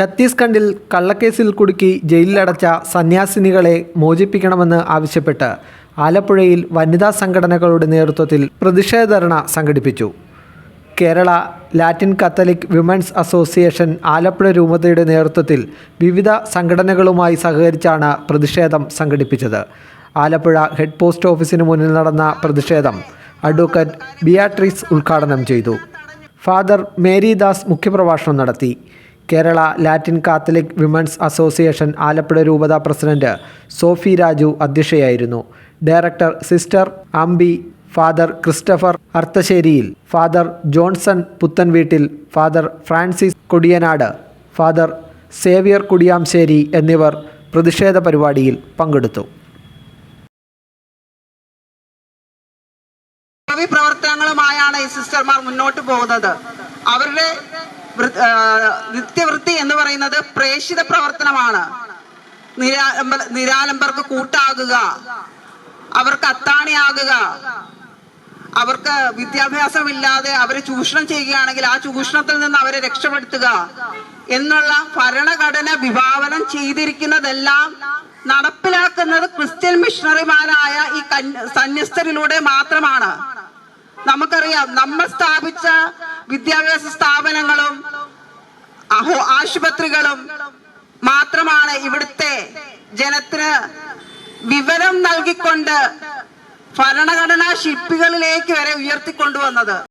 ഛത്തീസ്ഗഡിൽ കള്ളക്കേസിൽ കുടുക്കി ജയിലിലടച്ച സന്യാസിനികളെ മോചിപ്പിക്കണമെന്ന് ആവശ്യപ്പെട്ട് ആലപ്പുഴയിൽ വനിതാ സംഘടനകളുടെ നേതൃത്വത്തിൽ പ്രതിഷേധ ധർണ സംഘടിപ്പിച്ചു. Kerala Latin Catholic women's association Alappuzha രൂപതയുടെ നേതൃത്വത്തിൽ വിവിധ സംഘടനകളുമായി സഹകരിച്ചാണ് പ്രതിഷേധം സംഘടിപ്പിച്ചത്. ആലപ്പുഴ ഹെഡ് പോസ്റ്റ് ഓഫീസിന് മുന്നിൽ നടന്ന പ്രതിഷേധം അഡ്വക്കേറ്റ് ബിയാട്രീസ് ഉദ്ഘാടനം ചെയ്തു. ഫാദർ മേരിദാസ് മുഖ്യപ്രഭാഷണം നടത്തി. Kerala Latin Catholic women's association Alappuzha രൂപത president Sophy Raju അധ്യക്ഷയായിരുന്നു. Director sister Ambi Father Christopher Arthasseriyil Father Johnson Puthenveettil Father Francis Kodiyanad Father Xavier Kudiyamsseri എന്നിവർ പ്രതിഷേധ പരിപാടിയിൽ പങ്കെടുത്തു. പ്രവർത്തനങ്ങളുമായാണ് ഈ സിസ്റ്റർമാർ മുന്നോട്ട് പോകുന്നത്. അവരുടെ നിത്യവൃത്തി എന്ന് പറയുന്നത് പ്രേഷിത പ്രവർത്തനമാണ്. നിരാലംബ- നിരാലംബർക്ക് കൂട്ടാകുക. അവർക്ക് അത്താണിയാകുക. അവർക്ക് വിദ്യാഭ്യാസമില്ലാതെ അവരെ ചൂഷണം ചെയ്യുകയാണെങ്കിൽ ആ ചൂഷണത്തിൽ നിന്ന് അവരെ രക്ഷപ്പെടുത്തുക എന്നുള്ള ഭരണഘടന വിഭാവനം ചെയ്തിരിക്കുന്നതെല്ലാം നടപ്പിലാക്കുന്നത് ക്രിസ്ത്യൻ മിഷണറിമാരായ ഈ സന്യസ്തരിലൂടെ മാത്രമാണ്. നമുക്കറിയാം നമ്മൾ സ്ഥാപിച്ച വിദ്യാഭ്യാസ സ്ഥാപനങ്ങളും ആശുപത്രികളും മാത്രമാണ് ഇവിടുത്തെ ജനത്തിന് വിവരം നൽകിക്കൊണ്ട് ഭരണഘടനാ ശില്പികളിലേക്ക് വരെ ഉയർത്തിക്കൊണ്ടുവന്നത്.